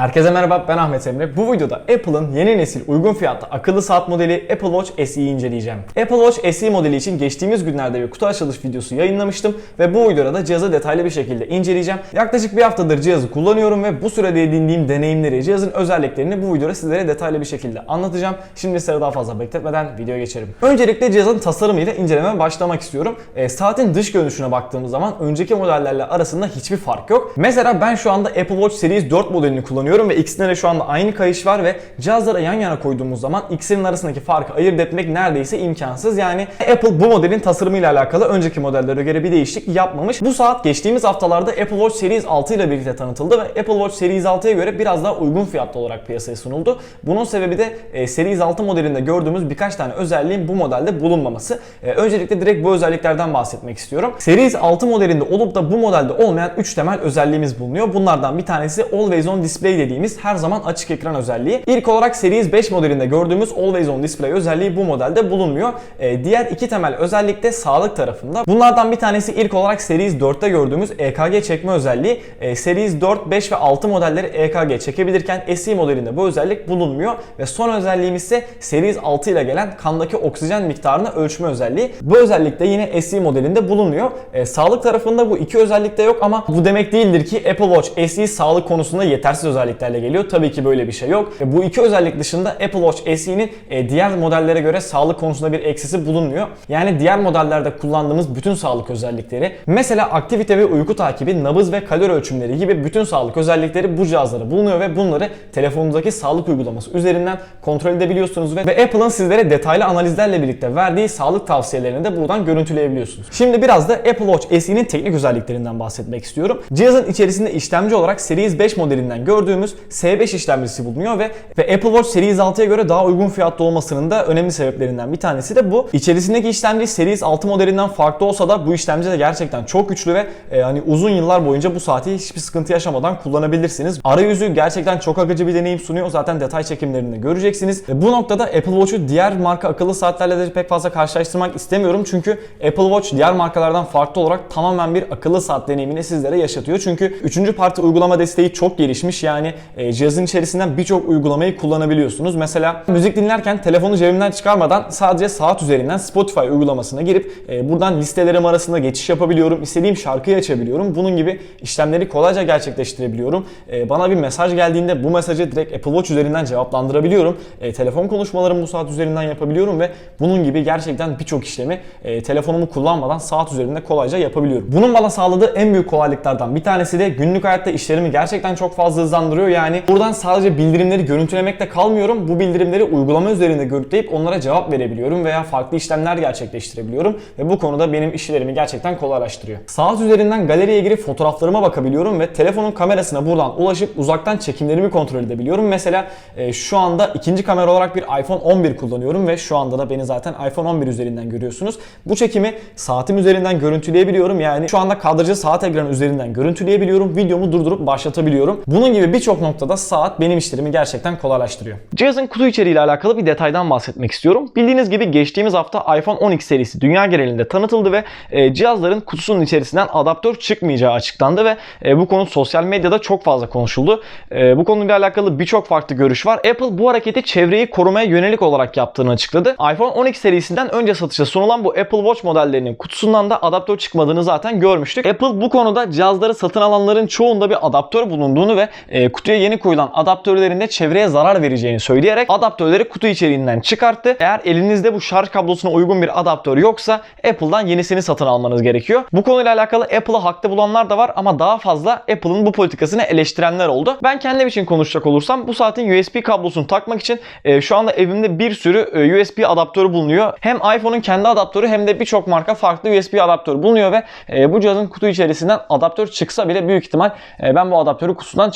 Herkese merhaba ben Ahmet Emre. Bu videoda Apple'ın yeni nesil uygun fiyatlı akıllı saat modeli Apple Watch SE'yi inceleyeceğim. Apple Watch SE modeli için geçtiğimiz günlerde bir kutu açılış videosu yayınlamıştım ve bu videoda da cihazı detaylı bir şekilde inceleyeceğim. Yaklaşık bir haftadır cihazı kullanıyorum ve bu sürede edindiğim deneyimleri, cihazın özelliklerini bu videoda sizlere detaylı bir şekilde anlatacağım. Şimdi sıra daha fazla bekletmeden videoya geçelim. Öncelikle cihazın tasarımıyla incelemeye başlamak istiyorum. E, saatin dış görünüşüne baktığımız zaman önceki modellerle arasında hiçbir fark yok. Mesela ben şu anda Apple Watch Series 4 modelini kullanıyorum ve ikisinde de şu anda aynı kayış var ve cihazlara yan yana koyduğumuz zaman ikisinin arasındaki farkı ayırt etmek neredeyse imkansız. Yani Apple bu modelin tasarımıyla alakalı önceki modellere göre bir değişiklik yapmamış. Bu saat geçtiğimiz haftalarda Apple Watch Series 6 ile birlikte tanıtıldı ve Apple Watch Series 6'ya göre biraz daha uygun fiyatlı olarak piyasaya sunuldu. Bunun sebebi de e, Series 6 modelinde gördüğümüz birkaç tane özelliğin bu modelde bulunmaması. E, öncelikle direkt bu özelliklerden bahsetmek istiyorum. Series 6 modelinde olup da bu modelde olmayan 3 temel özelliğimiz bulunuyor. Bunlardan bir tanesi Always On Display dediğimiz her zaman açık ekran özelliği. İlk olarak Series 5 modelinde gördüğümüz Always On Display özelliği bu modelde bulunmuyor. E, diğer iki temel özellik de sağlık tarafında. Bunlardan bir tanesi ilk olarak Series 4'te gördüğümüz EKG çekme özelliği. E, Series 4, 5 ve 6 modelleri EKG çekebilirken SE modelinde bu özellik bulunmuyor ve son özelliğimiz ise Series 6 ile gelen kandaki oksijen miktarını ölçme özelliği. Bu özellik de yine SE modelinde bulunuyor. E, sağlık tarafında bu iki özellik de yok ama bu demek değildir ki Apple Watch SE sağlık konusunda yetersiz özelliklerle geliyor. Tabii ki böyle bir şey yok. E, bu iki özellik dışında Apple Watch SE'nin e, diğer modellere göre sağlık konusunda bir eksisi bulunmuyor. Yani diğer modellerde kullandığımız bütün sağlık özellikleri mesela aktivite ve uyku takibi, nabız ve kalori ölçümleri gibi bütün sağlık özellikleri bu cihazlara bulunuyor ve bunları telefonunuzdaki sağlık uygulaması üzerinden kontrol edebiliyorsunuz ve, ve Apple'ın sizlere detaylı analizlerle birlikte verdiği sağlık tavsiyelerini de buradan görüntüleyebiliyorsunuz. Şimdi biraz da Apple Watch SE'nin teknik özelliklerinden bahsetmek istiyorum. Cihazın içerisinde işlemci olarak Series 5 modelinden gördüğümüz S5 işlemcisi bulunuyor ve, ve Apple Watch Series 6'ya göre daha uygun fiyatlı olmasının da önemli sebeplerinden bir tanesi de bu. İçerisindeki işlemci Series 6 modelinden farklı olsa da bu işlemci de gerçekten çok güçlü ve e, hani uzun yıllar boyunca bu saati hiçbir sıkıntı yaşamadan kullanabilirsiniz. Arayüzü gerçekten çok akıcı bir deneyim sunuyor. Zaten detay çekimlerinde göreceksiniz. E, bu noktada Apple Watch'u diğer marka akıllı saatlerle de pek fazla karşılaştırmak istemiyorum. Çünkü Apple Watch diğer markalardan farklı olarak tamamen bir akıllı saat deneyimini sizlere yaşatıyor. Çünkü 3. parti uygulama desteği çok gelişmiş. Yani e, cihazın içerisinden birçok uygulamayı kullanabiliyorsunuz. Mesela müzik dinlerken telefonu cebimden çıkarmadan sadece saat üzerinden Spotify uygulamasına girip e, buradan listelerim arasında geçiş yapabiliyorum. İstediğim şarkıyı açabiliyorum. Bunun gibi işlemleri kolayca gerçekleştirebiliyorum. E, bana bir mesaj geldiğinde bu mesajı direkt Apple Watch üzerinden cevaplandırabiliyorum. E, telefon konuşmalarımı bu saat üzerinden yapabiliyorum ve bunun gibi gerçekten birçok işlemi e, telefonumu kullanmadan saat üzerinde kolayca yapabiliyorum. Bunun bana sağladığı en büyük kolaylıklardan bir tanesi de günlük hayatta işlerimi gerçekten çok fazla hızlandırıyor. Yani buradan sadece bildirimleri görüntülemekte kalmıyorum. Bu bildirimleri uygulama üzerinde görüntüleyip onlara cevap verebiliyorum veya farklı işlemler gerçekleştirebiliyorum ve bu konuda benim işlerimi gerçekten kolaylaştırıyor. Saat üzerinden galeriye girip fotoğraflarıma bakabiliyorum ve telefonun kamerasına buradan ulaşıp uzaktan çekimlerimi kontrol edebiliyorum. Mesela e, şu anda ikinci kamera olarak bir iPhone 11 kullanıyorum ve şu anda da beni zaten iPhone 11 üzerinden görüyorsunuz. Bu çekimi saatim üzerinden görüntüleyebiliyorum. Yani şu anda kadrajı saat ekranı üzerinden görüntüleyebiliyorum. Videomu durdurup başlatabiliyorum. Bunun gibi birçok noktada saat benim işlerimi gerçekten kolaylaştırıyor. Cihazın kutu içeriğiyle alakalı bir detaydan bahsetmek istiyorum. Bildiğiniz gibi geçtiğimiz hafta iPhone 12 serisi dünya genelinde tanıtıldı ve e, cihazların kutusunun içerisinden adaptör çıkmayacağı açıklandı ve e, bu konu sosyal medyada çok fazla konuşuldu. E, bu konuyla alakalı birçok farklı görüş var. Apple bu hareketi çevreyi korumaya yönelik olarak yaptığını açıkladı. iPhone 12 serisinden önce satışa sunulan bu Apple Watch modellerinin kutusundan da adaptör çıkmadığını zaten görmüştük. Apple bu konuda cihazları satın alanların çoğunda bir adaptör bulunduğunu ve e, kutuya yeni koyulan adaptörlerin de çevreye zarar vereceğini söyleyerek adaptörleri kutu içeriğinden çıkarttı. Eğer elinizde bu şarj kablosuna uygun bir adaptör yoksa Apple'dan yenisini satın almanız gerekiyor. Bu konuyla alakalı Apple'ı haklı bulanlar da var ama daha fazla Apple'ın bu politikasını eleştirenler oldu. Ben kendim için konuşacak olursam bu saatin USB kablosunu takmak için e, şu anda evimde bir sürü e, USB adaptörü bulunuyor. Hem iPhone'un kendi adaptörü hem de birçok marka farklı USB adaptörü bulunuyor ve e, bu cihazın kutu içerisinden adaptör çıksa bile büyük ihtimal e, ben bu adaptörü kutusundan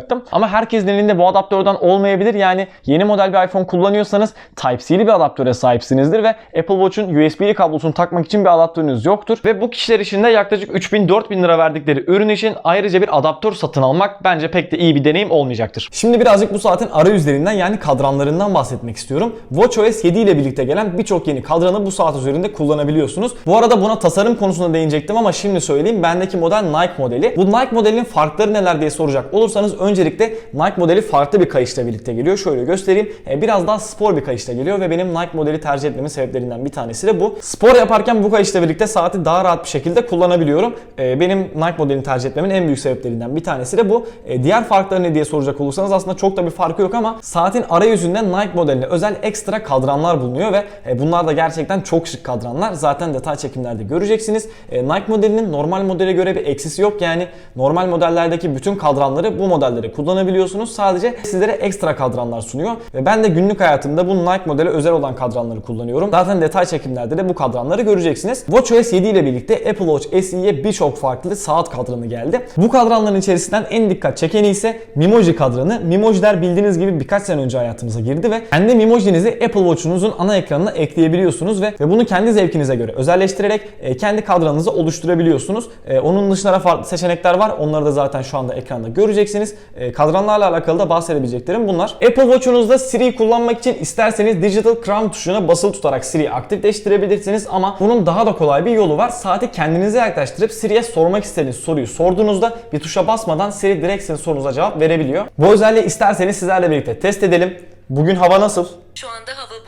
çıkartmayacaktım. Ama herkesin elinde bu adaptörden olmayabilir. Yani yeni model bir iPhone kullanıyorsanız Type-C'li bir adaptöre sahipsinizdir ve Apple Watch'un USB'li kablosunu takmak için bir adaptörünüz yoktur. Ve bu kişiler için de yaklaşık 3000-4000 lira verdikleri ürün için ayrıca bir adaptör satın almak bence pek de iyi bir deneyim olmayacaktır. Şimdi birazcık bu saatin arayüzlerinden yani kadranlarından bahsetmek istiyorum. WatchOS 7 ile birlikte gelen birçok yeni kadranı bu saat üzerinde kullanabiliyorsunuz. Bu arada buna tasarım konusunda değinecektim ama şimdi söyleyeyim. Bendeki model Nike modeli. Bu Nike modelinin farkları neler diye soracak olursanız öncelikle Nike modeli farklı bir kayışla birlikte geliyor. Şöyle göstereyim. E, biraz daha spor bir kayışla geliyor ve benim Nike modeli tercih etmemin sebeplerinden bir tanesi de bu. Spor yaparken bu kayışla birlikte saati daha rahat bir şekilde kullanabiliyorum. E, benim Nike modelini tercih etmemin en büyük sebeplerinden bir tanesi de bu. E, diğer farkları ne diye soracak olursanız aslında çok da bir farkı yok ama saatin arayüzünde Nike modeline özel ekstra kadranlar bulunuyor ve bunlar da gerçekten çok şık kadranlar. Zaten detay çekimlerde göreceksiniz. Nike modelinin normal modele göre bir eksisi yok. Yani normal modellerdeki bütün kadranları bu modellere kullanabiliyorsunuz. Sadece sizlere ekstra kadranlar sunuyor. Ve ben de günlük hayatımda bu Nike modele özel olan kadranları kullanıyorum. Zaten detay çekimlerde de bu kadranları göreceksiniz. WatchOS 7 ile birlikte Apple Watch SE'ye birçok farklı saat kadranı geldi. Bu kadranların içerisinden en dikkat çekeni ise Mimoji kadranı. Mimojiler bildiğiniz gibi birkaç sene önce hayatımıza girdi ve kendi Mimojinizi Apple Watch'unuzun ana ekranına ekleyebiliyorsunuz ve, ve bunu kendi zevkinize göre özelleştirerek e, kendi kadranınızı oluşturabiliyorsunuz. E, onun dışında da farklı seçenekler var. Onları da zaten şu anda ekranda göreceksiniz. E, kadranlarla alakalı da bahsedebileceklerim bunlar. Apple Watch'unuzda Siri'yi kullanmak için isterseniz Digital Crown tuşuna basılı tutarak Siri'yi aktifleştirebilirsiniz ama bunun daha da kolay bir yolu var. Saati kendinize yaklaştırıp Siri'ye sormak istediğiniz soruyu sorduğunuzda bir tuşa basmadan Siri direkt sizin sorunuza cevap verebiliyor. Bu özelliği isterseniz sizlerle birlikte test edelim. Bugün hava nasıl? Şu anda hava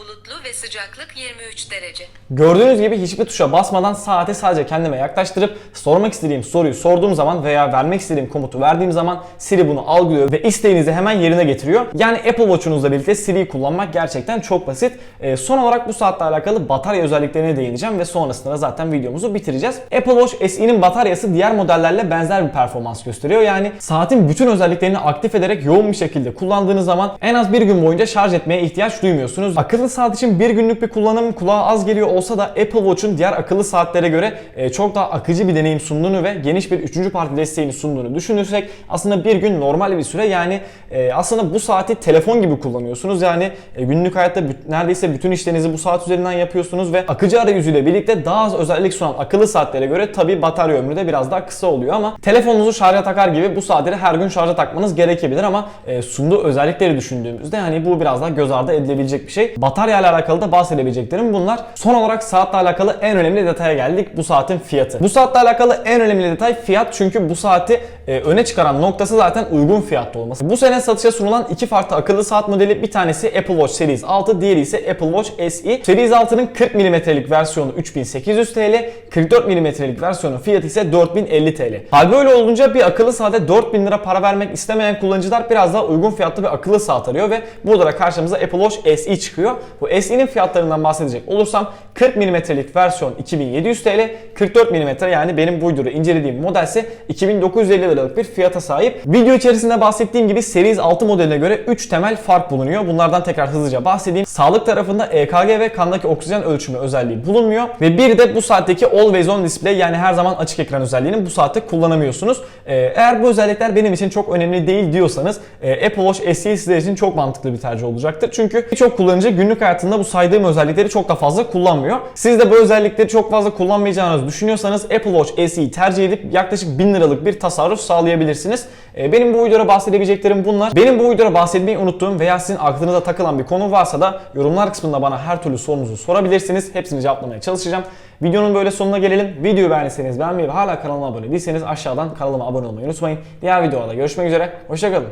sıcaklık 23 derece. Gördüğünüz gibi hiçbir tuşa basmadan saati sadece kendime yaklaştırıp sormak istediğim soruyu sorduğum zaman veya vermek istediğim komutu verdiğim zaman Siri bunu algılıyor ve isteğinizi hemen yerine getiriyor. Yani Apple Watch'unuzla birlikte Siri'yi kullanmak gerçekten çok basit. Ee, son olarak bu saatle alakalı batarya özelliklerine değineceğim ve sonrasında zaten videomuzu bitireceğiz. Apple Watch SE'nin bataryası diğer modellerle benzer bir performans gösteriyor. Yani saatin bütün özelliklerini aktif ederek yoğun bir şekilde kullandığınız zaman en az bir gün boyunca şarj etmeye ihtiyaç duymuyorsunuz. Akıllı saat için bir günlük bir kullanım kulağa az geliyor olsa da Apple Watch'un diğer akıllı saatlere göre e, çok daha akıcı bir deneyim sunduğunu ve geniş bir üçüncü parti desteğini sunduğunu düşünürsek aslında bir gün normal bir süre yani e, aslında bu saati telefon gibi kullanıyorsunuz. Yani e, günlük hayatta neredeyse bütün işlerinizi bu saat üzerinden yapıyorsunuz ve akıcı arayüzüyle birlikte daha az özellik sunan akıllı saatlere göre tabi batarya ömrü de biraz daha kısa oluyor ama telefonunuzu şarja takar gibi bu saatleri her gün şarja takmanız gerekebilir ama sunduğu özellikleri düşündüğümüzde hani bu biraz daha göz ardı edilebilecek bir şey. Batarya ile alakalı da bahsedebileceklerim bunlar. Son olarak saatle alakalı en önemli detaya geldik. Bu saatin fiyatı. Bu saatle alakalı en önemli detay fiyat çünkü bu saati e, öne çıkaran noktası zaten uygun fiyatlı olması. Bu sene satışa sunulan iki farklı akıllı saat modeli bir tanesi Apple Watch Series 6, diğeri ise Apple Watch SE. Series 6'nın 40 mm'lik versiyonu 3800 TL, 44 mm'lik versiyonun fiyatı ise 4050 TL. Hal böyle olunca bir akıllı saate 4000 lira para vermek istemeyen kullanıcılar biraz daha uygun fiyatlı bir akıllı saat arıyor ve burada da karşımıza Apple Watch SE çıkıyor. Bu SE'nin fiyatlarından bahsedecek olursam 40 mm'lik versiyon 2700 TL, 44 mm yani benim bu videoda incelediğim model ise 2950 liralık bir fiyata sahip. Video içerisinde bahsettiğim gibi Series 6 modeline göre 3 temel fark bulunuyor. Bunlardan tekrar hızlıca bahsedeyim. Sağlık tarafında EKG ve kandaki oksijen ölçümü özelliği bulunmuyor. Ve bir de bu saatteki Always On Display yani her zaman açık ekran özelliğini bu saatte kullanamıyorsunuz. Ee, eğer bu özellikler benim için çok önemli değil diyorsanız e, Apple Watch SE sizler için çok mantıklı bir tercih olacaktır. Çünkü birçok kullanıcı günlük hayatında bu saydığım özellikleri çok da fazla kullanmıyor. Siz de bu özellikleri çok fazla kullanmayacağınızı düşünüyorsanız Apple Watch SE'yi tercih edip yaklaşık 1000 liralık bir tasarruf sağlayabilirsiniz. Ee, benim bu videoda bahsedebileceklerim bunlar. Benim bu videoda bahsetmeyi unuttuğum veya sizin aklınıza takılan bir konu varsa da yorumlar kısmında bana her türlü sorunuzu sorabilirsiniz. Hepsini cevaplamaya çalışacağım. Videonun böyle sonuna gelelim. Videoyu beğendiyseniz beğenmeyi ve hala kanalıma abone değilseniz aşağıdan kanalıma abone olmayı unutmayın. Diğer videolarda görüşmek üzere. Hoşçakalın.